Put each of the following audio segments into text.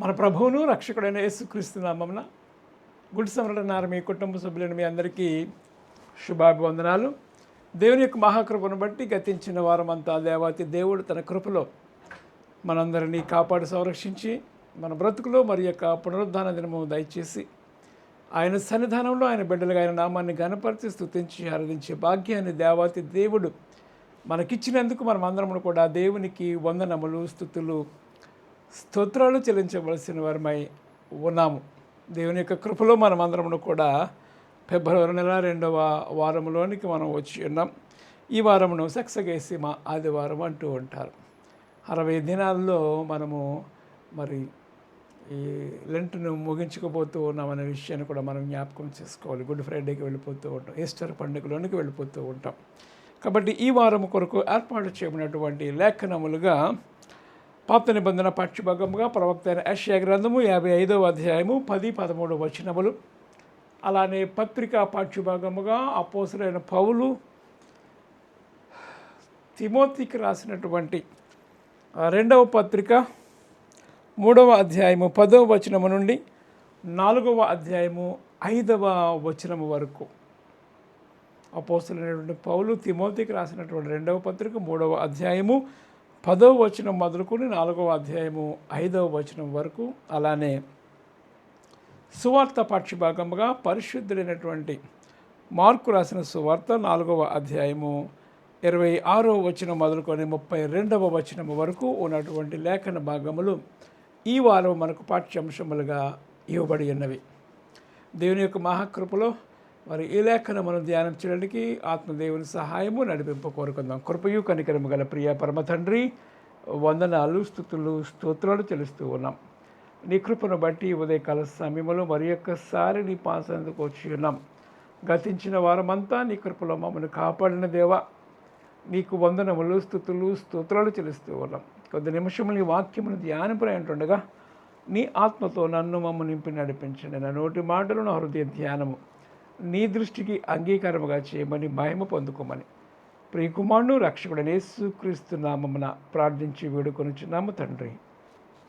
మన ప్రభువును రక్షకుడైన యేసుక్రీస్తు గుడి సమరణ మీ కుటుంబ సభ్యులైన మీ అందరికీ శుభాభివందనాలు. దేవుని యొక్క మహాకృపను బట్టి గతించిన వారమంతా దేవాతి దేవుడు తన కృపలో మనందరినీ కాపాడి సంరక్షించి మన బ్రతుకులో మరి యొక్క పునరుద్ధాన దినము దయచేసి ఆయన సన్నిధానంలో ఆయన బిడ్డలుగా ఆయన నామాన్ని గనపరిచి స్థుతించి ఆరాధించే భాగ్యాన్ని దేవాతి దేవుడు మనకిచ్చినందుకు మనం అందరం కూడా దేవునికి వందనములు స్థుతులు స్తోత్రాలు చెల్లించవలసిన వారమై ఉన్నాము. దేవుని యొక్క కృపలో మనమందరమును కూడా ఫిబ్రవరి నెల రెండవ వారంలోనికి మనం వచ్చి ఉన్నాం. ఈ వారమును సక్సగేసిమ ఆదివారం అంటూ ఉంటారు. అరవై దినాల్లో మనము మరి ఈ లెంట్ను ముగించుకుపోతూ ఉన్నామనే విషయాన్ని కూడా మనం జ్ఞాపకం చేసుకోవాలి. గుడ్ ఫ్రైడేకి వెళ్ళిపోతూ ఉంటాం. ఈస్టర్ పండుగలోనికి వెళ్ళిపోతూ ఉంటాం. కాబట్టి ఈ వారం కొరకు ఏర్పాటు చేయబడినటువంటి లేఖనములుగా పాత నిబంధన పక్షభాగముగా ప్రవక్త అయిన యెషయా గ్రంథము యాభై ఐదవ అధ్యాయము పది పదమూడు వచనములు. అలానే పత్రికా పాఠ్యభాగముగా అపోసులైన పౌలు తిమోతికి రాసినటువంటి రెండవ పత్రిక మూడవ అధ్యాయము పదవ వచనము నుండి నాలుగవ అధ్యాయము ఐదవ వచనము వరకు. అపోస్తులైనటువంటి పౌలు తిమోతికి రాసినటువంటి రెండవ పత్రిక మూడవ అధ్యాయము పదవ వచనం మొదలుకొని నాలుగవ అధ్యాయము ఐదవ వచనం వరకు అలానే సువార్త పాఠ్యభాగముగా పరిశుద్ధుడైనటువంటి మార్కు రాసిన సువార్త నాలుగవ అధ్యాయము ఇరవై ఆరో వచనం మొదలుకొని ముప్పై రెండవ వచనం వరకు ఉన్నటువంటి లేఖన భాగములు ఈ వారం మనకు పాఠ్యాంశములుగా ఇవ్వబడి ఉన్నవి. దేవుని యొక్క మహాకృపలో మరి ఈ లేఖను మనం ధ్యానం చేయడానికి ఆత్మదేవుని సహాయము నడిపింపు కోరుకుందాం. కృపయు కనికరము గల ప్రియ పరమ తండ్రి వందనాలు స్థుతులు స్తోత్రాలు చెలుస్తూ ఉన్నాం. నీ కృపను బట్టి ఉదయకాల సమయంలో మరి ఒక్కసారి నీ పాసందుకు వచ్చి ఉన్నాం. గతించిన వారమంతా నీ కృపలో మమ్మల్ని కాపాడిన దేవా. నీకు వందనములు స్థుతులు స్తోత్రాలు చెల్లిస్తూ ఉన్నాం. కొద్ది నిమిషములు నీ వాక్యమును ధ్యానపై నీ ఆత్మతో నన్ను మమ్మ నింపి నడిపించండి. నా నోటి మాటలు నా హృదయ ధ్యానము. నీ దృష్టికి అంగీకారముగా చేయమని మహిమ పొందుకోమని. ప్రియకుమారుడు రక్షకుడనే యేసుక్రీస్తు నామమున ప్రార్థించి వేడుకొనుచున్నాము తండ్రి.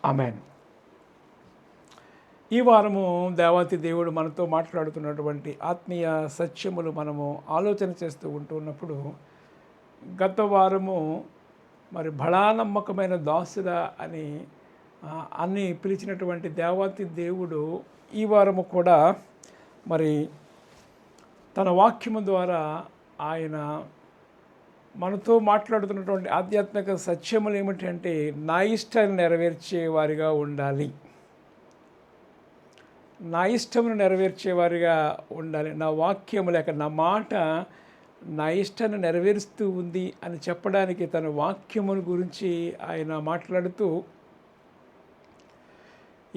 ఆమెన్. ఈ వారము దేవాతి దేవుడు మనతో మాట్లాడుతున్నటువంటి ఆత్మీయ సత్యములు మనము ఆలోచన చేస్తూ ఉంటున్నప్పుడు గత వారము మరి బళానమ్మకమైన నమ్మకమైన అని అన్ని పిలిచినటువంటి దేవాతి దేవుడు ఈ వారము కూడా మరి తన వాక్యము ద్వారా ఆయన మనతో మాట్లాడుతున్నటువంటి ఆధ్యాత్మిక సత్యములు ఏమిటంటే నా ఇష్టాన్ని నెరవేర్చేవారిగా ఉండాలి. నా ఇష్టమును నెరవేర్చేవారిగా ఉండాలి. నా వాక్యము లేక నా మాట నా ఇష్టాన్ని నెరవేరుస్తూ ఉంది అని చెప్పడానికి తన వాక్యమును గురించి ఆయన మాట్లాడుతూ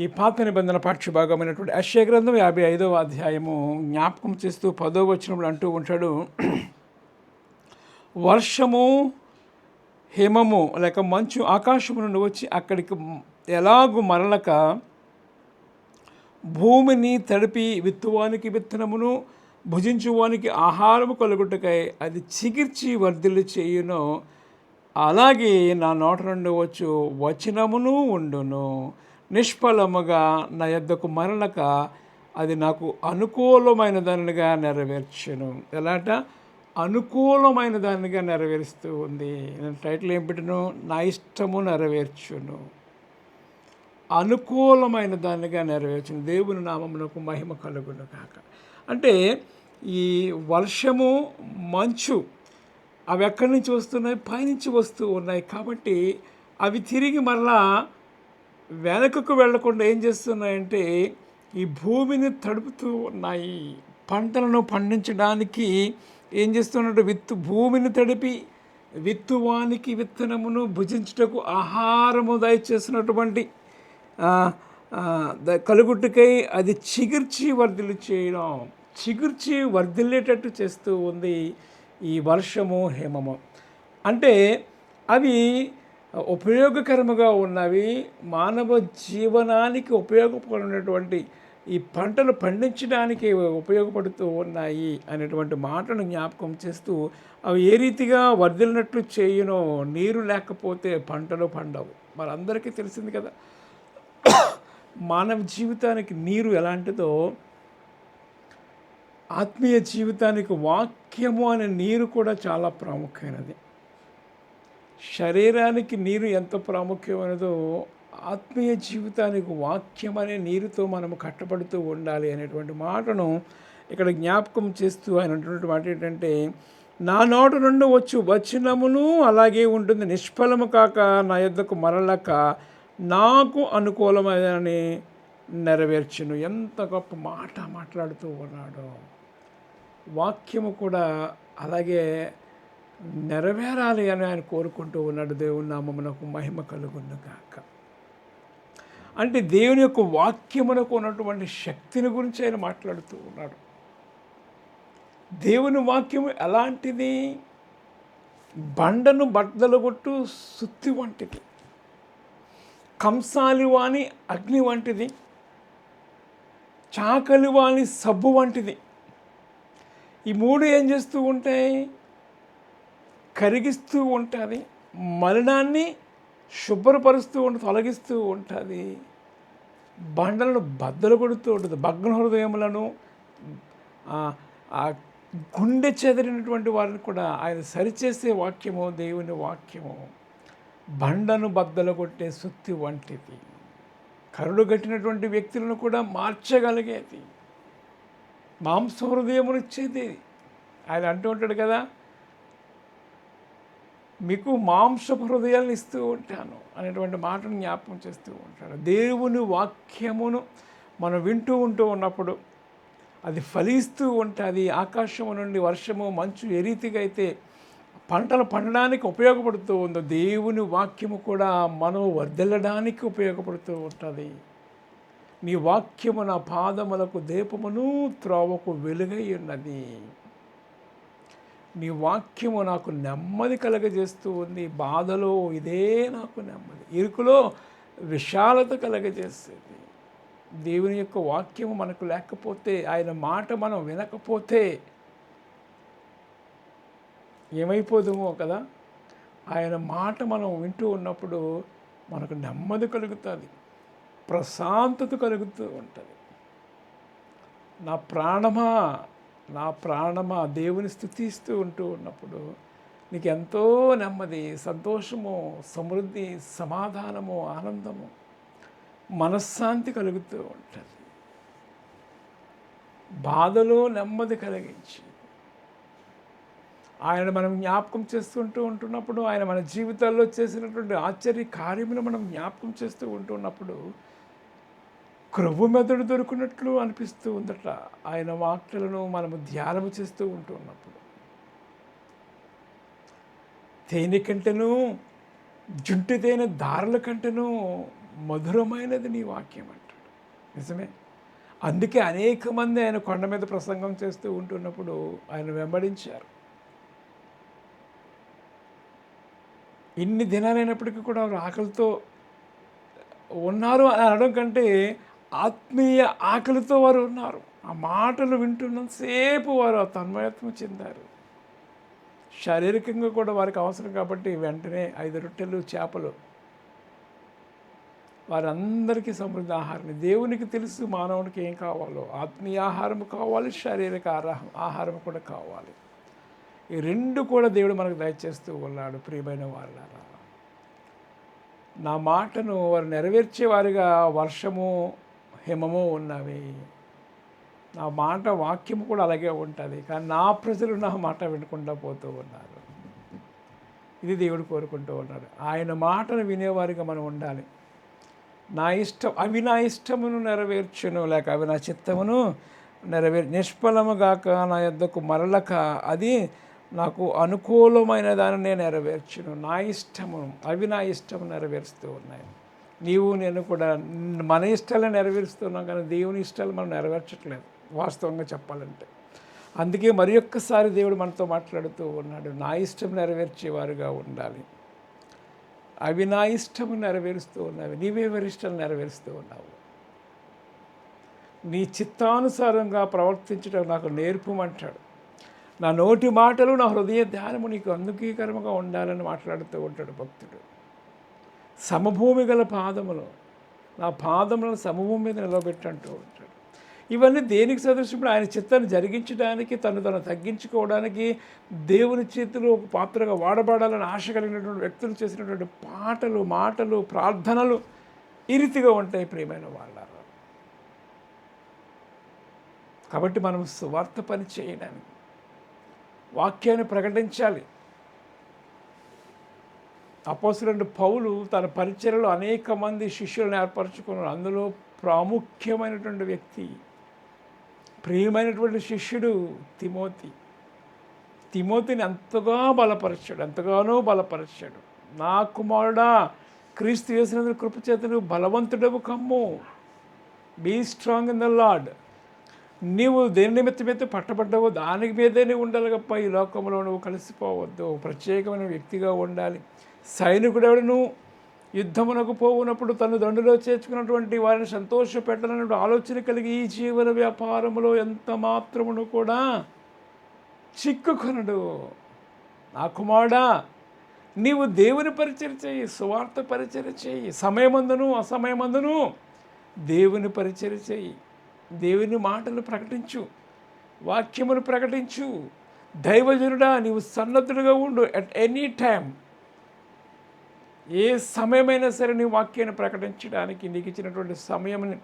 ఈ పాత నిబంధన పాఠ్యభాగమైనటువంటి అశ్య గ్రంథం యాభై ఐదవ అధ్యాయము జ్ఞాపకం చేస్తూ పదో వచనంలో అంటూ ఉంటాడు వర్షము హిమము లేక మంచు ఆకాశము నుండి వచ్చి అక్కడికి ఎలాగూ మరలక భూమిని తడిపి విత్తువానికి విత్తనమును భుజించువానికి ఆహారము కలుగుటకై అది చిగిర్చి వర్ధిల్లు చేయును. అలాగే నా నోట నుండి వచ్చు వచనమును ఉండును. నిష్ఫలముగా నా యొద్దకు మరణక అది నాకు అనుకూలమైన దానిగా నెరవేర్చును. ఎలాట? అనుకూలమైన దానిగా నెరవేరుస్తూ ఉంది. నేను టైటిల్ ఏం పెట్టను? నా ఇష్టము నెరవేర్చును. అనుకూలమైన దానిగా నెరవేర్చును. దేవుని నామమునకు మహిమ కలుగును కాక అంటే ఈ వర్షము మంచు అవి ఎక్కడి నుంచి వస్తున్నాయి? పైనుంచి వస్తూ ఉన్నాయి. కాబట్టి అవి తిరిగి మరలా వెనకకు వెళ్ళకుండా ఏం చేస్తున్నాయంటే ఈ భూమిని తడుపుతూ ఉన్నాయి పంటలను పండించడానికి ఏం చేస్తున్నట్టు విత్తు భూమిని తడిపి విత్తువానికి విత్తనమును భుజించుటకు ఆహారము దయచేసినటువంటి కలుగుట్టుకై అది చిగుర్చి వర్ధిల్లు చేయడం. చిగుర్చి వర్ధిల్లేటట్టు చేస్తూ ఉంది ఈ వర్షము హేమము. అంటే అవి ఉపయోగకరముగా ఉన్నవి మానవ జీవనానికి ఉపయోగపడినటువంటి ఈ పంటలు పండించడానికి ఉపయోగపడుతూ ఉన్నాయి అనేటువంటి మాటను జ్ఞాపకం చేస్తూ అవి ఏ రీతిగా వర్ధిల్లినట్లు చేయను నీరు లేకపోతే పంటలు పండవు. మనందరికీ తెలిసింది కదా. మానవ జీవితానికి నీరు ఎలాంటిదో ఆత్మీయ జీవితానికి వాక్యము అనే నీరు కూడా చాలా ప్రాముఖ్యమైనది. శరీరానికి నీరు ఎంత ప్రాముఖ్యమైనదో ఆత్మీయ జీవితానికి వాక్యం అనే నీరుతో మనము కట్టబడుతూ ఉండాలి అనేటువంటి మాటను ఇక్కడ జ్ఞాపకం చేస్తూ అయినటువంటి మాట ఏంటంటే నా నోటు నుండి వచ్చు వచనమును అలాగే ఉంటుంది. నిష్ఫలము కాక నా యొద్దకు మరలక నాకు అనుకూలమైనని నెరవేర్చును. ఎంత గొప్ప మాట మాట్లాడుతూ ఉన్నాడు. వాక్యము కూడా అలాగే నెరవేరాలి అని ఆయన కోరుకుంటూ ఉన్నాడు. దేవుని నామమునకు మహిమ కలుగును కాక అంటే దేవుని యొక్క వాక్యమునకు ఉన్నటువంటి శక్తిని గురించి ఆయన మాట్లాడుతూ ఉన్నాడు. దేవుని వాక్యం ఎలాంటిది? బండను బద్దలు కొట్టు సుత్తి వంటిది. కంసాలి వాని అగ్ని వంటిది. చాకలి వాని సబ్బు వంటిది. ఈ మూడు ఏం చేస్తూ ఉంటాయి కరిగిస్తూ ఉంటుంది మలినాన్ని శుభ్రపరుస్తూ ఉంటుంది తొలగిస్తూ ఉంటుంది. బండలను బద్దలు కొడుతూ ఉంటుంది భగ్న హృదయములను ఆ గుండె చెదిరినటువంటి వారిని కూడా ఆయన సరిచేసే వాక్యము దేవుని వాక్యము. బండను బద్దలు కొట్టే సుత్తి వంటిది. కరుడు కట్టినటువంటి వ్యక్తులను కూడా మార్చగలిగేది. మాంస హృదయమునిచ్చేది ఆయన అంటూ ఉంటాడు కదా మీకు మాంసపు హృదయాలను ఇస్తూ ఉంటాను అనేటువంటి మాటను జ్ఞాపకం చేస్తూ ఉంటాడు దేవుని వాక్యమును మనం వింటూ ఉంటూ ఉన్నప్పుడు అది ఫలిస్తూ ఉంటుంది. ఆకాశము నుండి వర్షము మంచు ఏ రీతిగా అయితే పంటలు పండడానికి ఉపయోగపడుతూ ఉందో దేవుని వాక్యము కూడా మనం వర్దిల్లడానికి ఉపయోగపడుతూ ఉంటుంది. నీ వాక్యము నా పాదములకు దీపమును త్రోవకు వెలుగై ఉన్నది. నీ వాక్యము నాకు నెమ్మది కలగజేస్తూ ఉంది. బాధలో ఇదే నాకు నెమ్మది. ఇరుకులో విశాలత కలగజేస్తుంది దేవుని యొక్క వాక్యము మనకు లేకపోతే ఆయన మాట మనం వినకపోతే ఏమైపోదుమో కదా? ఆయన మాట మనం వింటూ ఉన్నప్పుడు మనకు నెమ్మది కలుగుతుంది. ప్రశాంతత కలుగుతూ ఉంటుంది. నా ప్రాణమా? నా ప్రాణమా దేవుని స్థుతిస్తూ ఉంటూ ఉన్నప్పుడు నీకు ఎంతో నెమ్మది సంతోషము సమృద్ధి సమాధానము ఆనందము మనశ్శాంతి కలుగుతూ ఉంటుంది. బాధలో నెమ్మది కలిగించి ఆయన మనం జ్ఞాపకం చేస్తుంటూ ఉంటున్నప్పుడు ఆయన మన జీవితాల్లో చేసినటువంటి ఆశ్చర్య కార్యములు మనం జ్ఞాపకం చేస్తూ ఉంటున్నప్పుడు క్రొవ్వు మెదడు దొరికినట్లు అనిపిస్తూ ఉందట. ఆయన వాక్యలను మనము ధ్యానము చేస్తూ ఉంటూ ఉన్నప్పుడు. తేనె కంటేను జుంటి తేనె దారుల కంటేను మధురమైనది నీ వాక్యం అంటాడు. నిజమే? అందుకే అనేక మంది ఆయన కొండ మీద ప్రసంగం చేస్తూ ఉంటున్నప్పుడు ఆయన వెంబడించారు. ఇన్ని దినాలైనప్పటికీ కూడా వారు ఆకలితో ఉన్నారు అని అనడం కంటే ఆత్మీయ ఆకలితో వారు ఉన్నారు. ఆ మాటలు వింటున్నంతసేపు వారు ఆ తన్మయత్వం చెందారు. శారీరకంగా కూడా వారికి అవసరం కాబట్టి వెంటనే ఐదు రొట్టెలు చేపలు. వారందరికీ సమృద్ధి ఆహారం. దేవునికి తెలుసు మానవునికి ఏం కావాలో. ఆత్మీయ ఆహారం కావాలి శారీరక ఆహారం ఆహారం కూడా కావాలి. ఈ రెండు కూడా దేవుడు మనకు దయచేస్తూ ఉన్నాడు ప్రియమైన వాళ్ళారా నా మాటను వారు నెరవేర్చేవారిగా వర్షము హిమము ఉన్నవి. నా మాట వాక్యము కూడా అలాగే ఉంటుంది. కానీ నా ప్రజలు నా మాట వినకుండా పోతూ ఉన్నారు. ఇది దేవుడు కోరుకుంటూ ఉన్నాడు. ఆయన మాటను వినేవారిగా మనం ఉండాలి. నా ఇష్టం అవి నా ఇష్టమును నెరవేర్చును లేక అవి నా చిత్తమును నెరవేర్ నిష్ఫలముగాక నా యొద్దకు మరలక అది నాకు అనుకూలమైన దాన్ని నేను నెరవేర్చును. నా ఇష్టము అవి నా ఇష్టము నెరవేరుస్తూ ఉన్నాయి. నీవు నేను కూడా మన ఇష్టాలను నెరవేరుస్తున్నాం కానీ దేవుని ఇష్టాలు మనం నెరవేర్చట్లేదు వాస్తవంగా చెప్పాలంటే. అందుకే మరి ఒక్కసారి దేవుడు మనతో మాట్లాడుతూ ఉన్నాడు నా ఇష్టం నెరవేర్చేవారుగా ఉండాలి. అవి నా ఇష్టము నెరవేరుస్తూ ఉన్నవి నీవెవరి ఇష్టం నెరవేరుస్తూ ఉన్నావు. నీ చిత్తానుసారంగా ప్రవర్తించడం నాకు నేర్పమంటాడు. నా నోటి మాటలు నా హృదయ ధ్యానము నీకు అందుకీకరముగా ఉండాలని మాట్లాడుతూ ఉంటాడు భక్తుడు. సమభూమి గల పాదములు. నా పాదములను సమభూమి మీద నిలబెట్టంటూ ఉంటాడు. ఇవన్నీ దేనికి సదృశ్యముడు ఆయన చిత్తాన్ని జరిగించడానికి తను తను తగ్గించుకోవడానికి దేవుని చేతిలో ఒక పాత్రగా వాడబడాలని ఆశ కలిగినటువంటి వ్యక్తులు చేసినటువంటి పాటలు మాటలు ప్రార్థనలు ఈ రీతిగా ఉంటాయి ప్రియమైన వాళ్ళ కాబట్టి మనం సువార్త పని చేయడానికి వాక్యాన్ని ప్రకటించాలి. అపోసరుడు పౌలు తన పరిచయలో అనేక మంది శిష్యులను ఏర్పరచుకున్నాడు. అందులో ప్రాముఖ్యమైనటువంటి వ్యక్తి ప్రియమైనటువంటి శిష్యుడు తిమోతి. తిమోతిని ఎంతగా బలపరిచాడు ఎంతగానో బలపరిచాడు. నా కుమారుడా క్రీస్తు చేసినందుకు కృపచేతను బలవంతుడవు కమ్ము. Be strong in the Lord నీవు దేని నిమిత్తమైతే పట్టబడ్డావో దానికి మీదే నీవు ఉండాలి గప్ప ఈ లోకంలో నువ్వు కలిసిపోవద్దు. ప్రత్యేకమైన వ్యక్తిగా ఉండాలి. సైనికుడెవడను? యుద్ధమునకు పోవునప్పుడు తను దండులో చేర్చుకున్నటువంటి వారిని సంతోష పెట్టాలనే ఆలోచన కలిగి ఈ జీవన వ్యాపారంలో ఎంత మాత్రమును కూడా చిక్కుకొనడు. నా కుమారుడా నీవు దేవుని పరిచయం చేయి సువార్త పరిచయం చేయి సమయమందును అసమయమందును. దేవుని పరిచయం చేయి దేవుని మాటలు ప్రకటించు వాక్యమును ప్రకటించు. దైవజనుడా నీవు సన్నద్ధుడుగా ఉండు. అట్ ఎనీ టైం ఏ సమయమైనా సరే నీ వాక్యాన్ని ప్రకటించడానికి నీకు ఇచ్చినటువంటి సమయం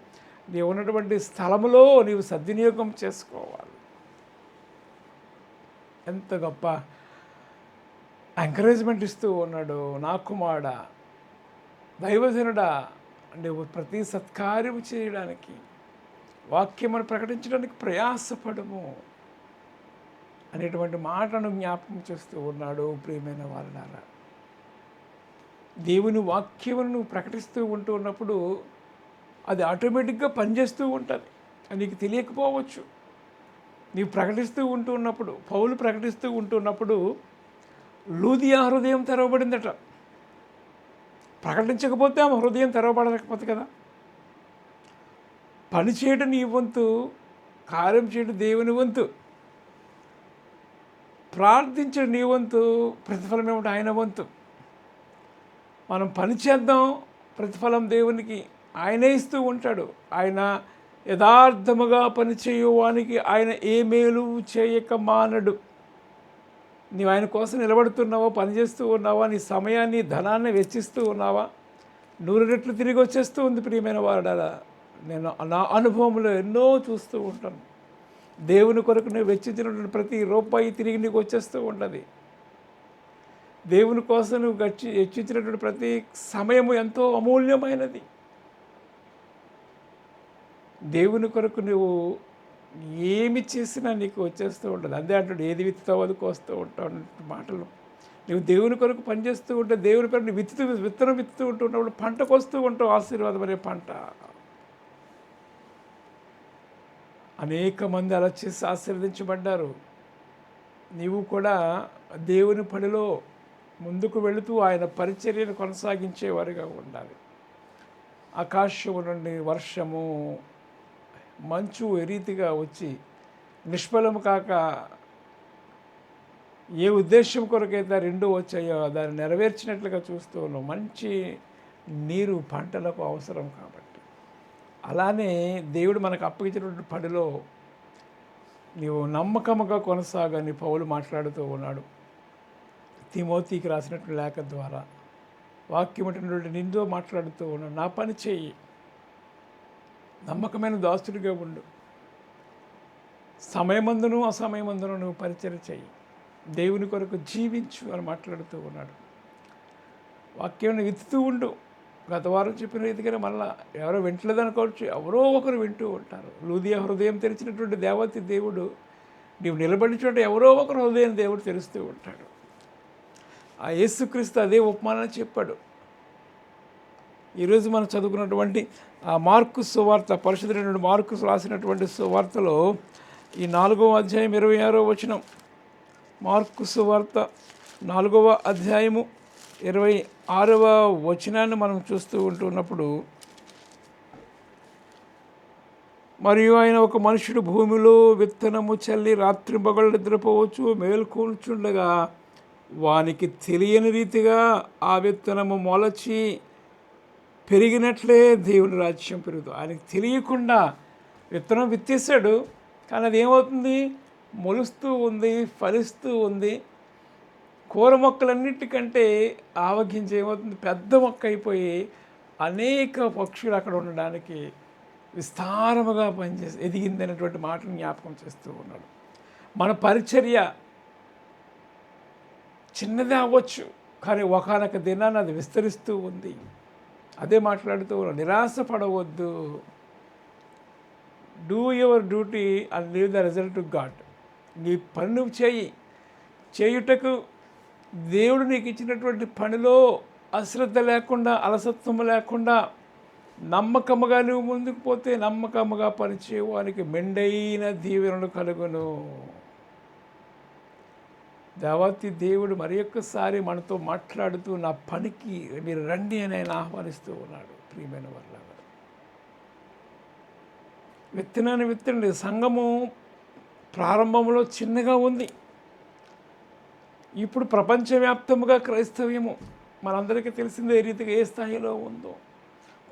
నీవు ఉన్నటువంటి స్థలములో నీవు సద్వినియోగం చేసుకోవాలి. ఎంత గొప్ప ఎంకరేజ్మెంట్ ఇస్తూ ఉన్నాడు నా కుమారుడ దైవజనుడా నువ్వు ప్రతి సత్కార్యము చేయడానికి వాక్యమును ప్రకటించడానికి ప్రయాసపడము అనేటువంటి మాటను జ్ఞాపకం చేస్తూ ఉన్నాడు ప్రియమైన వాళ్ళారా దేవుని వాక్యమును నువ్వు ప్రకటిస్తూ ఉంటూ ఉన్నప్పుడు అది ఆటోమేటిక్గా పనిచేస్తూ ఉంటుంది. అది నీకు తెలియకపోవచ్చు. నీవు ప్రకటిస్తూ ఉంటూ ఉన్నప్పుడు పౌలు ప్రకటిస్తూ ఉంటున్నప్పుడు లూదియా హృదయం తెరవబడిందట. ప్రకటించకపోతే ఆమె హృదయం తెరవబడలేకపోతే కదా? పని చేయడం నీ వంతు కార్యం చేయడం దేవుని వంతు. ప్రార్థించడం నీ వంతు ప్రతిఫలం ఏమిటి ఆయన వంతు. మనం పని చేద్దాం ప్రతిఫలం దేవునికి ఆయనే ఇస్తూ ఉంటాడు. ఆయన యథార్థముగా పనిచేయువానికి ఆయన ఏ మేలు చేయక మానడు. నీవు ఆయన కోసం నిలబడుతున్నావా పనిచేస్తూ ఉన్నావా నీ సమయాన్ని ధనాన్ని వెచ్చిస్తూ ఉన్నావా? నూరు రెట్లు తిరిగి వచ్చేస్తూ ఉంది ప్రియమైన వాడారా నేను నా అనుభవంలో ఎన్నో చూస్తూ ఉంటాను. దేవుని కొరకు నువ్వు వెచ్చించినటువంటి ప్రతి రూపాయి తిరిగి నీకు వచ్చేస్తూ ఉంటుంది దేవుని కోసం నువ్వు గచ్చి హెచ్చించినటువంటి ప్రతి సమయము ఎంతో అమూల్యమైనది. దేవుని కొరకు నువ్వు ఏమి చేసినా నీకు వచ్చేస్తూ ఉంటుంది. అదే అంటాడు ఏది విత్తుతావు అది కోస్తూ ఉంటావు అన్నట్టు మాటలు. నువ్వు దేవుని కొరకు పనిచేస్తూ ఉంటే దేవుని కొరకు విత్తుతూ విత్తనం విత్తుతూ ఉంటున్నప్పుడు పంటకు వస్తూ ఉంటావు ఆశీర్వాదం అనే పంట. అనేక మంది అలా చేసి ఆశీర్వదించబడ్డారు. నీవు కూడా దేవుని పనిలో ముందుకు వెళుతూ ఆయన పరిచర్యను కొనసాగించేవారుగా ఉండాలి. ఆకాశము నుండి వర్షము మంచు రీతిగా వచ్చి నిష్ఫలము కాక ఏ ఉద్దేశం కొరకైతే రెండు వచ్చాయో దాన్ని నెరవేర్చినట్లుగా చూస్తూ ఉన్నాం మంచి నీరు పంటలకు అవసరం కాబట్టి. అలానే దేవుడు మనకు అప్పగించినటువంటి పనిలో నీవు నమ్మకముగా కొనసాగని పౌలు మాట్లాడుతూ ఉన్నాడు. తిమోతికి రాసినటువంటి లేఖ ద్వారా వాక్యమైనటువంటి నిందో మాట్లాడుతూ ఉన్నాడు నా పని చేయి. నమ్మకమైన దాస్తుడిగా ఉండు. సమయమందును అసమయమందును నువ్వు పరిచయం చేయి. దేవుని కొరకు జీవించు అని మాట్లాడుతూ ఉన్నాడు. వాక్యం విత్తుతూ ఉండు. గత వారం చెప్పిన రీతిగానే మళ్ళా ఎవరో వింటలేదు అనుకోవచ్చు ఎవరో ఒకరు వింటూ ఉంటారు. లూదియా హృదయం తెరిచినటువంటి దేవతి దేవుడు నీవు నిలబడి చోట ఎవరో ఒకరు హృదయం దేవుడు తెరుస్తూ ఉంటాడు. ఆ యేసుక్రీస్తు అదే ఉపమానాన్ని చెప్పాడు. ఈరోజు మనం చదువుకున్నటువంటి ఆ మార్కు సువార్త పరిశుద్ధుడైన మార్కు రాసినటువంటి సువార్తలో ఈ నాలుగవ అధ్యాయం ఇరవై ఆరో వచనం మార్కు సువార్త నాలుగవ అధ్యాయము ఇరవై ఆరవ వచనాన్ని మనం చూస్తూ ఉంటున్నప్పుడు మరియు ఆయన ఒక మనుషుడు భూమిలో విత్తనము చల్లి రాత్రి పగళ్ళు నిద్రపోవచ్చు మేల్కొల్చుండగా వానికి తెలియని రీతిగా ఆ విత్తనము మొలచి పెరిగినట్లే దేవుని రాజ్యం పెరుగుతుంది ఆయనకు తెలియకుండా విత్తనం విత్తేసాడు కానీ అది ఏమవుతుంది? మొలుస్తూ ఉంది ఫలిస్తూ ఉంది. కూర మొక్కలన్నిటికంటే ఆవగించి ఏమవుతుంది? పెద్ద మొక్క అయిపోయి అనేక పక్షులు అక్కడ ఉండడానికి విస్తారముగా పనిచేసి ఎదిగిందనేటువంటి మాటను జ్ఞాపకం చేస్తూ ఉన్నాడు. మన పరిచర్య చిన్నదే అవ్వచ్చు కానీ ఒకనొక దినాన్ని అది విస్తరిస్తూ ఉంది. అదే మాట్లాడుతూ నిరాశ పడవద్దు do your duty and leave the result to God నీ పని నువ్వు చేయి. చేయుటకు దేవుడు నీకు ఇచ్చినటువంటి పనిలో అశ్రద్ధ లేకుండా అలసత్వం లేకుండా నమ్మకముగా నువ్వు ముందుకు పోతే నమ్మకముగా పనిచేయడానికి మెండైన దీవెనలు కలుగును. దేవతి దేవుడు మరి ఒక్కసారి మనతో మాట్లాడుతూ నా పనికి మీరు రండి అని ఆయన ఆహ్వానిస్తూ ఉన్నాడు ప్రియమైన వల్ల విత్తనాన్ని విత్తండి. సంఘము ప్రారంభంలో చిన్నగా ఉంది. ఇప్పుడు ప్రపంచవ్యాప్తముగా క్రైస్తవ్యము. మనందరికీ తెలిసిందే ఏ రీతిగా ఏ స్థాయిలో ఉందో.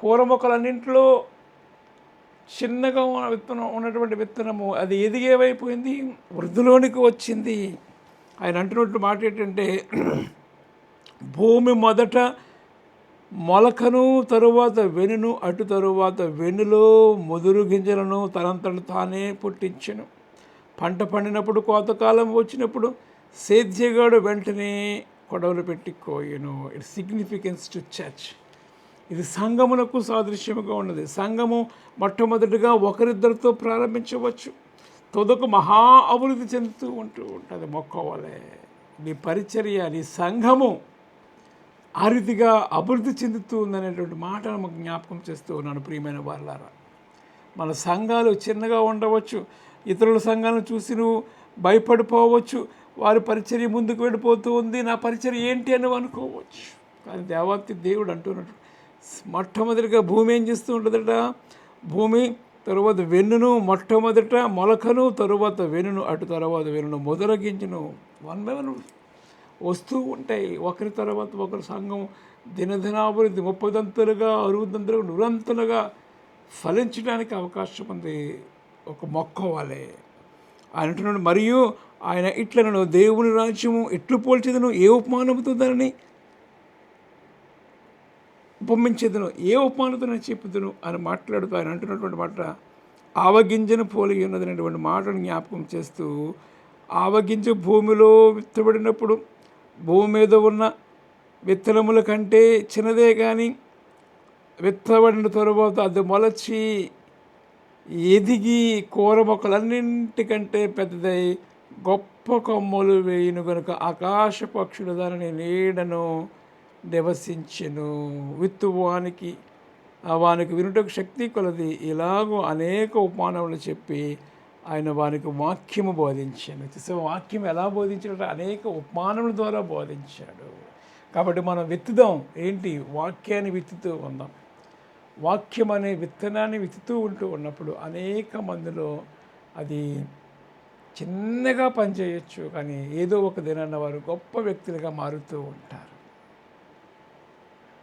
కూర మొక్కలన్నింటిలో చిన్నగా ఉన్న విత్తనం ఉన్నటువంటి విత్తనము అది ఎదిగేవైపోయింది వృద్ధిలోనికి వచ్చింది. ఆయన అంటున్నట్టు మాట ఏంటంటే భూమి మొదట మొలకను తరువాత వెనును అటు తరువాత వెనులో ముదురు గింజలను తనంతట తానే పుట్టించెను. పంట పండినప్పుడు కోతకాలం వచ్చినప్పుడు సేద్యగాడు వెంటనే కొడవలు పెట్టి కోయను ఇట్ సిగ్నిఫికెన్స్ టు చర్చ్ ఇది సంగమునకు సాదృశ్యముగా ఉన్నది. సంఘము మొట్టమొదటిగా ఒకరిద్దరితో ప్రారంభించవచ్చు. తుదకు మహా అభివృద్ధి చెందుతూ ఉంటూ ఉంటుంది మొక్కవలే. నీ పరిచర్య నీ సంఘము ఆ రీతిగా అభివృద్ధి చెందుతూ ఉందనేటువంటి మాట మాకు జ్ఞాపకం చేస్తూ ఉన్నాను ప్రియమైన వాళ్ళారా మన సంఘాలు చిన్నగా ఉండవచ్చు ఇతరుల సంఘాలను చూసి నువ్వు భయపడిపోవచ్చు వారి పరిచర్య ముందుకు వెళ్ళిపోతూ ఉంది నా పరిచర్య ఏంటి అని అనుకోవచ్చు. కానీ దేవాతి దేవుడు అంటున్నట్టు మొట్టమొదటిగా భూమి ఏం చేస్తూ ఉంటుందట? భూమి తరువాత వెన్నును మొట్టమొదట మొలకను తరువాత వెనును అటు తర్వాత వెనును మొదలగించును. వన్ బై వన్ వస్తూ ఉంటాయి. ఒకరి తర్వాత ఒకరి సంఘం దినదినాభివృద్ధి ముప్పదంతులుగా అరుగుదంతులుగా నురంతులుగా ఫలించడానికి అవకాశం ఉంది. ఒక మొక్క వాళ్ళే ఆయన అంటున్నాడు మరియు ఆయన ఇట్లను దేవుని రాజ్యము ఎట్లు పోల్చేదను ఏ ఉపమానముతో దానిని ఉపమించేదను ఏ ఉపమానతో నేను చెప్పుదును అని మాట్లాడుతూ ఆయన అంటున్నటువంటి మాట ఆవగింజను పోలి ఉన్నదనేటువంటి మాటను జ్ఞాపకం చేస్తూ ఆవగింజ భూమిలో విత్తబడినప్పుడు భూమి మీద ఉన్న విత్తనముల కంటే చిన్నదే కానీ విత్తబడిన తరువాత అది మొలచి ఎదిగి కూర మొక్కలన్నింటికంటే పెద్దదై గొప్ప కొమ్మలు వేయును కనుక ఆకాశ పక్షులు దానిని నీడను నివసించెను విత్తువానికి వానికి వినుటకు శక్తి కొలది. ఇలాగూ అనేక ఉపమానములు చెప్పి ఆయన వానికి వాక్యము బోధించాను. సో వాక్యం ఎలా బోధించాడంటే అనేక ఉపమానముల ద్వారా బోధించాడు. కాబట్టి మనం విత్తుదాం ఏంటి? వాక్యాన్ని విత్తుతూ ఉందాం. వాక్యం అనే విత్తనాన్ని విత్తుతూ ఉంటూ ఉన్నప్పుడు అనేక మందిలో అది చిన్నగా పనిచేయచ్చు. కానీ ఏదో ఒక దినాన్న వారు గొప్ప వ్యక్తులుగా మారుతూ ఉంటారు.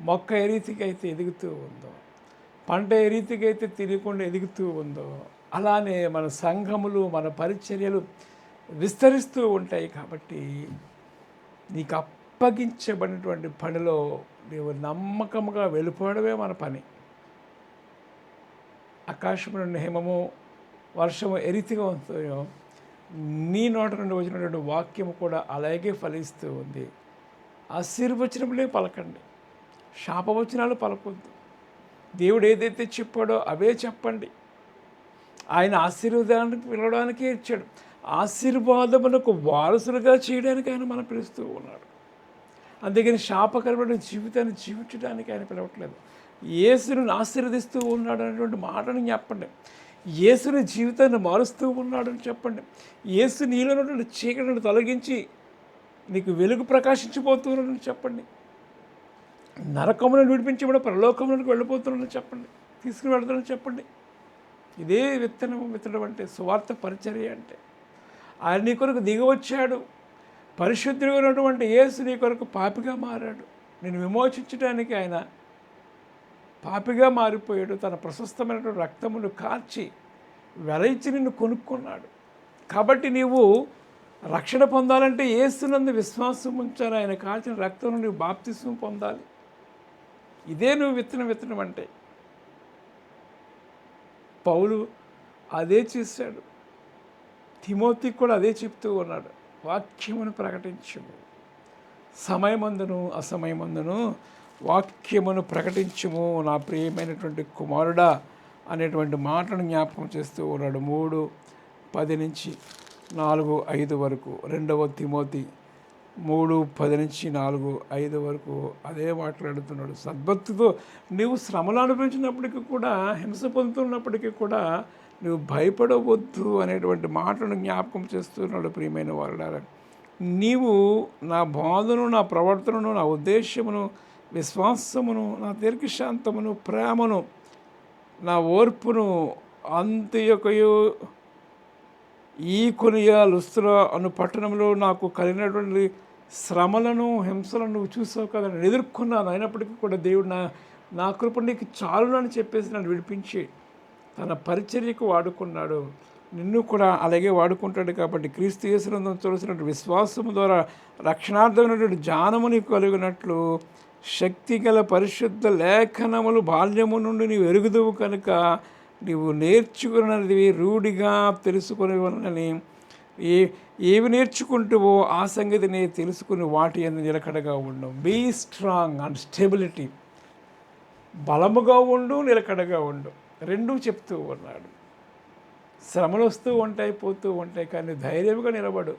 మొక్క ఏ రీతికి అయితే ఎదుగుతూ ఉందో పంట ఏ రీతికైతే తిరగకుండా ఎదుగుతూ ఉందో అలానే మన సంఘములు మన పరిచర్యలు విస్తరిస్తూ ఉంటాయి కాబట్టి నీకు అప్పగించబడినటువంటి పనిలో నీవు నమ్మకముగా వెళ్ళిపోవడమే మన పని. ఆకాశం నుండి హిమము వర్షము ఎరితిగా వస్తాయో నీ నోట నుండి వచ్చినటువంటి వాక్యము కూడా అలాగే ఫలిస్తూ ఉంది. ఆశీర్వచనములే పలకండి. శాపవచనాలు పలకొద్దు. దేవుడు ఏదైతే చెప్పాడో అవే చెప్పండి. ఆయన ఆశీర్వాదానికి పిలవడానికే ఇచ్చాడు. ఆశీర్వాదమునకు వారసులుగా చేయడానికి ఆయన మనం పిలుస్తూ ఉన్నాడు. అందుకని శాపకరమైన జీవితాన్ని జీవించడానికి ఆయన పిలవట్లేదు. యేసును ఆశీర్వదిస్తూ ఉన్నాడు అనేటువంటి మాటను చెప్పండి యేసుని జీవితాన్ని మారుస్తూ ఉన్నాడని చెప్పండి. యేసు నీలో ఉన్నటువంటి చీకటిని తొలగించి నీకు వెలుగు ప్రకాశించిపోతున్నాడని చెప్పండి. నరకములను కూడా పరలోకములకు వెళ్ళిపోతున్నాడని చెప్పండి. తీసుకుని వెళ్తాడని చెప్పండి. ఇదే విత్తనం విత్తడం అంటే సువార్త పరిచర్య అంటే. ఆయన నీ కొరకు దిగవచ్చాడు పరిశుద్ధుడు ఉన్నటువంటి యేసు నీ కొరకు పాపిగా మారాడు. నేను విమోచించడానికి ఆయన పాపిగా మారిపోయాడు. తన ప్రశస్తమైనటువంటి రక్తమును కార్చి వెలయించి నిన్ను కొనుక్కున్నాడు. కాబట్టి నీవు రక్షణ పొందాలంటే ఏసునందు విశ్వాసం ఉంచాలి. ఆయన కాల్చిన రక్తం నువ్వు బాప్తిస్వం పొందాలి. ఇదే నువ్వు విత్తనం విత్తనం అంటే. పౌలు అదే చేశాడు. తిమోతికి కూడా అదే చెప్తూ ఉన్నాడు. వాక్యమును ప్రకటించము. సమయమందును అసమయమందును వాక్యమును ప్రకటించము. నా ప్రియమైనటువంటి కుమారుడా అనేటువంటి మాటను జ్ఞాపకం చేస్తూ ఉన్నాడు. మూడు పది నుంచి నాలుగు ఐదు వరకు. రెండవ తిమోతి మూడు పది నుంచి నాలుగు ఐదు వరకు అదే మాట్లాడుతున్నాడు. సద్భక్తితో నీవు శ్రమలు అనుభవించినప్పటికీ కూడా హింస పొందుతున్నప్పటికీ కూడా నువ్వు భయపడవద్దు అనేటువంటి మాటను జ్ఞాపకం చేస్తున్నాడు ప్రియమైన వాళ్ళ నీవు నా బాధను నా ప్రవర్తనను నా ఉద్దేశమును విశ్వాసమును నా దీర్ఘశాంతమును ప్రేమను నా ఓర్పును అంత్యొకయు ఈ కొనియా లుస్త్ర అను పట్టణంలో నాకు కలిగినటువంటి శ్రమలను హింసలను నువ్వు చూసావు కదా నేను ఎదుర్కొన్నాను. అయినప్పటికీ కూడా దేవుడు నా నా కృప నీకు చాలు అని చెప్పేసి నన్ను విడిపించి తన పరిచర్యకు వాడుకున్నాడు. నిన్ను కూడా అలాగే వాడుకుంటాడు కాబట్టి క్రీస్తు యేసునందం చూసినటువంటి విశ్వాసము ద్వారా రక్షణార్థమైనటువంటి జ్ఞానము నీకు కలిగినట్లు శక్తి గల పరిశుద్ధ లేఖనములు బాల్యము నుండి నీవు ఎరుగుదువు కనుక నీవు నేర్చుకున్నది రూఢిగా తెలుసుకునేవని ఏ ఏవి నేర్చుకుంటువో ఆ సంగతిని తెలుసుకుని వాటి అందు నిలకడగా ఉండవు బీ స్ట్రాంగ్ అండ్ స్టెబిలిటీ బలముగా ఉండు నిలకడగా ఉండు. రెండూ చెప్తూ ఉన్నాడు. శ్రమలు వస్తూ ఉంటాయి పోతూ ఉంటాయి కానీ ధైర్యంగా నిలబడు.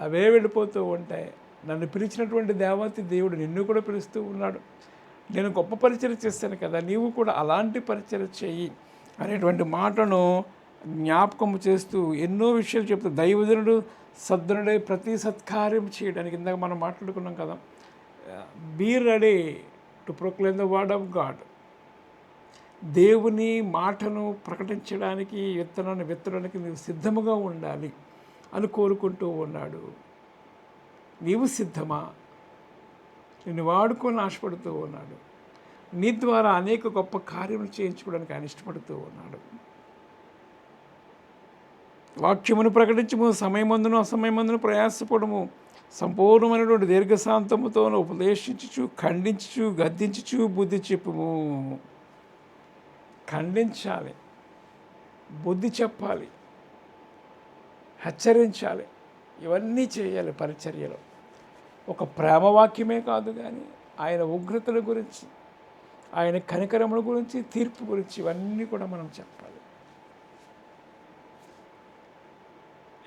అవే వెళ్ళిపోతూ ఉంటాయి. నన్ను పిలిచినటువంటి దేవతి దేవుడు నిన్ను కూడా పిలుస్తూ ఉన్నాడు. నేను గొప్ప పరిచయం చేస్తాను కదా నీవు కూడా అలాంటి పరిచయం చేయి. అనేటువంటి మాటను జ్ఞాపకం చేస్తూ ఎన్నో విషయాలు చెప్తూ దైవజనుడు సద్దునుడై ప్రతి సత్కార్యం చేయడానికి ఇందాక మనం మాట్లాడుకున్నాం కదా. Be ready to proclaim the word of God. దేవుని మాటను ప్రకటించడానికి విత్తనాన్ని విత్తడానికి నీవు సిద్ధముగా ఉండాలి అని కోరుకుంటూ ఉన్నాడు. నీవు సిద్ధమా? నిన్ను వాడుకొని ఆశపడుతూ ఉన్నాడు. నీ ద్వారా అనేక గొప్ప కార్యములు చేయించుకోవడానికి ఆయన ఇష్టపడుతూ ఉన్నాడు. వాక్యమును ప్రకటించము సమయమందును అసమయమందును ప్రయాసపడము సంపూర్ణమైనటువంటి దీర్ఘశాంతముతో ఉపదేశించుచు ఖండించుచు గద్దించుచు బుద్ధి చెప్పుము. ఖండించాలి. బుద్ధి చెప్పాలి. హెచ్చరించాలి. ఇవన్నీ చేయాలి పరిచర్యలో. ఒక ప్రేమవాక్యమే కాదు కానీ ఆయన ఉగ్రతల గురించి ఆయన కనికరముల గురించి తీర్పు గురించి ఇవన్నీ కూడా మనం చెప్పాలి.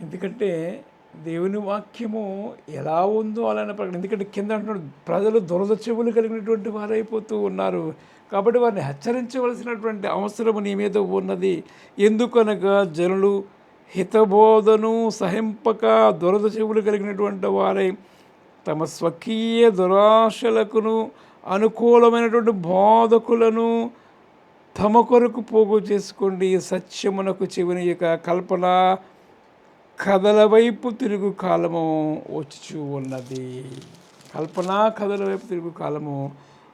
ఎందుకంటే దేవుని వాక్యము ఎలా ఉందో అలానే ప్రకటన. ఎందుకంటే కింద అంటున్నాడు ప్రజలు దురద చెవులు కలిగినటువంటి వారైపోతూ ఉన్నారు. కాబట్టి వారిని హెచ్చరించవలసినటువంటి అవసరము నీ మీద ఉన్నది. ఎందుకనగా జనులు హితబోధను సహింపక దురద చెవులు కలిగినటువంటి వారై తమ స్వకీయ దురాశలకును అనుకూలమైనటువంటి బోధకులను తమ కొరకు పోగు చేసుకోండి. సత్యమునకు చెవినియక కల్పన కథల వైపు తిరుగు కాలము వచ్చుచూ ఉన్నది. కల్పన కథల వైపు తిరుగు కాలము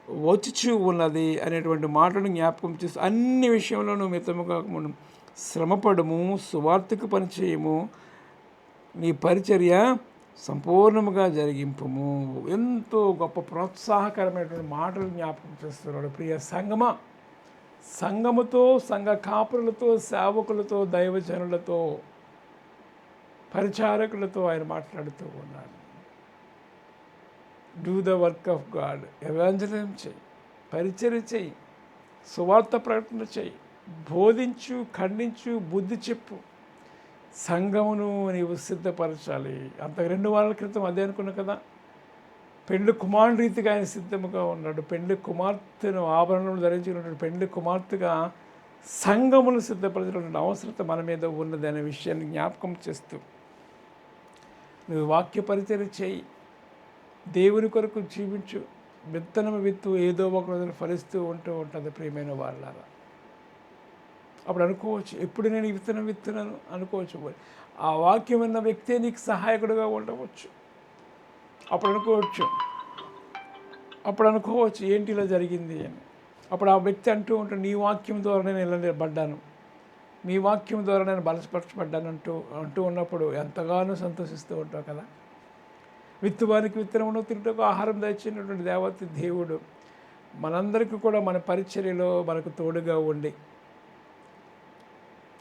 వచ్చుచూ ఉన్నది అనేటువంటి మాటను జ్ఞాపకం చేస్తూ అన్ని విషయంలోనూ మితము కాకుండా శ్రమపడము సువార్తకు పనిచేయము నీ పరిచర్య సంపూర్ణముగా జరిగింపము. ఎంతో గొప్ప ప్రోత్సాహకరమైనటువంటి మాటలు జ్ఞాపకం చేస్తున్నాడు. ప్రియ సంగమ సంగముతో సంఘ కాపురులతో సేవకులతో దైవజనులతో పరిచారకులతో ఆయన మాట్లాడుతూ ఉన్నాడు do the work of God evangelism చేయి. పరిచర్య చేయి. సువార్త ప్రకటన చేయి. బోధించు ఖండించు బుద్ధి చెప్పు. సంఘమును నీవు సిద్ధపరచాలి. అంత రెండు వారాల క్రితం అదే అనుకున్నా కదా? పెండ్లి కుమారుని రీతిగా ఆయన సిద్ధముగా ఉన్నాడు. పెండ్లి కుమార్తెను ఆభరణలు ధరించినటువంటి పెండ్లి కుమార్తెగా సంఘమును సిద్ధపరచినటువంటి అవసరత మన మీద ఉన్నది అనే విషయాన్ని జ్ఞాపకం చేస్తూ నువ్వు వాక్య పరిచయం చేయి. దేవుని కొరకు జీవించు. విత్తనం విత్తు ఏదో ఒక రోజున ఫలిస్తూ ఉంటూ ఉంటుంది ప్రియమైన వాళ్ళారా అప్పుడు అనుకోవచ్చు. ఎప్పుడు నేను ఈ విత్తనం విత్తనను అనుకోవచ్చు. ఆ వాక్యం ఉన్న వ్యక్తే నీకు సహాయకుడుగా ఉండవచ్చు. అప్పుడు అనుకోవచ్చు. అప్పుడు అనుకోవచ్చు ఏంటి ఇలా జరిగింది అని. అప్పుడు ఆ వ్యక్తి అంటూ ఉంటాడు నీ వాక్యం ద్వారా నేను ఇలా నిలబడ్డాను. మీ వాక్యం ద్వారా నేను బలపరచబడ్డాను అంటూ అంటూ ఉన్నప్పుడు ఎంతగానో సంతోషిస్తూ ఉంటావు కదా. విత్తువానికి విత్తనమును తింటకు ఆహారం తెచ్చినటువంటి దేవత దేవుడు మనందరికీ కూడా మన పరిచర్యలో మనకు తోడుగా ఉండి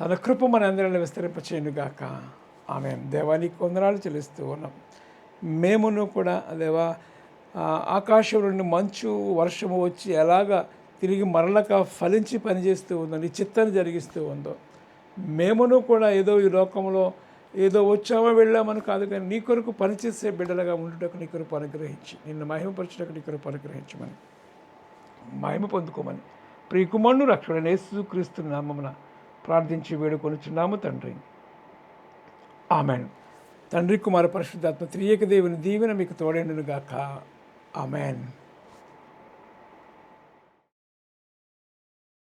తన కృప మన అందరిలో విస్తరింపచేయునుగాక ఆమె దేవానికి కొందనాలు చెల్లిస్తూ ఉన్నాం. మేమును కూడా దేవా ఆకాశం నుండి మంచు వర్షము వచ్చి ఎలాగా తిరిగి మరలక ఫలించి పనిచేస్తూ ఉందో నీ చిత్తాన్ని జరిగిస్తూ ఉందో మేమును కూడా ఏదో ఈ లోకంలో ఏదో వచ్చామో వెళ్ళామని కాదు కానీ నీ కొరకు పనిచేసే బిడ్డలుగా ఉండుటకు నీ కొరకు అనుగ్రహించి నిన్ను మహిమపరచుటకు నీ కొరకు అనుగ్రహించమని మహిమ పొందుకోమని ప్రియకుమారుడు రక్షణ యేసు క్రీస్తు నామమున ప్రార్థించి వేడుకొనుచున్నాము తండ్రి. ఆమెన్. తండ్రి కుమార పరిశుద్ధాత్మ త్రియేక దేవుని దీవెన మీకు తోడేండును ఆమెన్.